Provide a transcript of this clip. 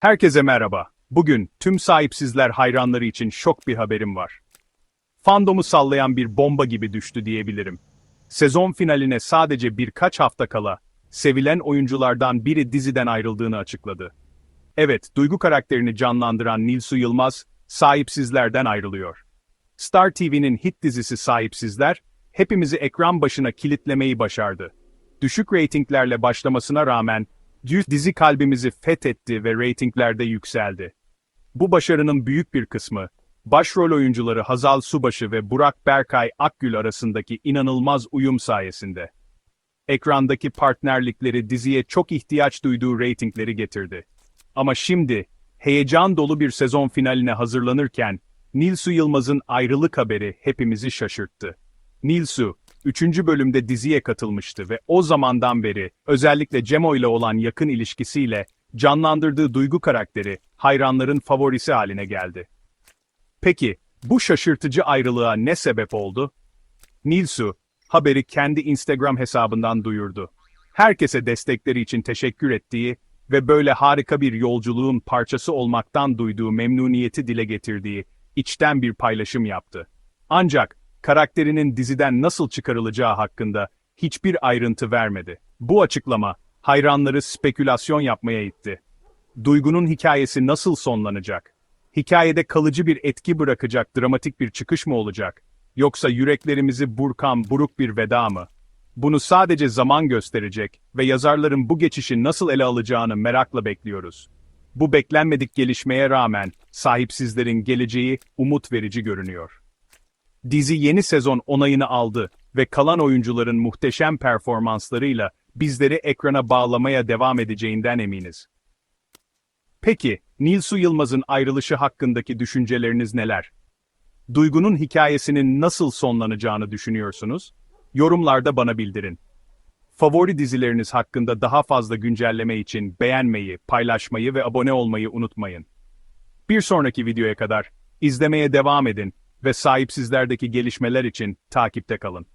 Herkese merhaba. Bugün tüm sahipsizler hayranları için şok bir haberim var. Fandom'u sallayan bir bomba gibi düştü diyebilirim. Sezon finaline sadece birkaç hafta kala, sevilen oyunculardan biri diziden ayrıldığını açıkladı. Evet, duygu karakterini canlandıran Nilsu Yılmaz, sahipsizlerden ayrılıyor. Star TV'nin hit dizisi Sahipsizler, hepimizi ekran başına kilitlemeyi başardı. Düşük reytinglerle başlamasına rağmen, dizi kalbimizi fethetti ve reytinglerde yükseldi. Bu başarının büyük bir kısmı, başrol oyuncuları Hazal Subaşı ve Burak Berkay Akgül arasındaki inanılmaz uyum sayesinde. Ekrandaki partnerlikleri diziye çok ihtiyaç duyduğu reytingleri getirdi. Ama şimdi, heyecan dolu bir sezon finaline hazırlanırken, Nilsu Yılmaz'ın ayrılık haberi hepimizi şaşırttı. Nilsu, 3. bölümde diziye katılmıştı ve o zamandan beri, özellikle Cemo ile olan yakın ilişkisiyle, canlandırdığı duygu karakteri, hayranların favorisi haline geldi. Peki, bu şaşırtıcı ayrılığa ne sebep oldu? Nilsu, haberi kendi Instagram hesabından duyurdu. Herkese destekleri için teşekkür ettiği ve böyle harika bir yolculuğun parçası olmaktan duyduğu memnuniyeti dile getirdiği içten bir paylaşım yaptı. Ancak karakterinin diziden nasıl çıkarılacağı hakkında hiçbir ayrıntı vermedi. Bu açıklama hayranları spekülasyon yapmaya itti. Duygunun hikayesi nasıl sonlanacak? Hikayede kalıcı bir etki bırakacak dramatik bir çıkış mı olacak? Yoksa yüreklerimizi burkan buruk bir veda mı? Bunu sadece zaman gösterecek ve yazarların bu geçişi nasıl ele alacağını merakla bekliyoruz. Bu beklenmedik gelişmeye rağmen sahipsizlerin geleceği umut verici görünüyor. Dizi yeni sezon onayını aldı ve kalan oyuncuların muhteşem performanslarıyla bizleri ekrana bağlamaya devam edeceğinden eminiz. Peki, Nilsu Yılmaz'ın ayrılışı hakkındaki düşünceleriniz neler? Duygunun hikayesinin nasıl sonlanacağını düşünüyorsunuz? Yorumlarda bana bildirin. Favori dizileriniz hakkında daha fazla güncelleme için beğenmeyi, paylaşmayı ve abone olmayı unutmayın. Bir sonraki videoya kadar izlemeye devam edin ve sahipsizlerdeki gelişmeler için takipte kalın.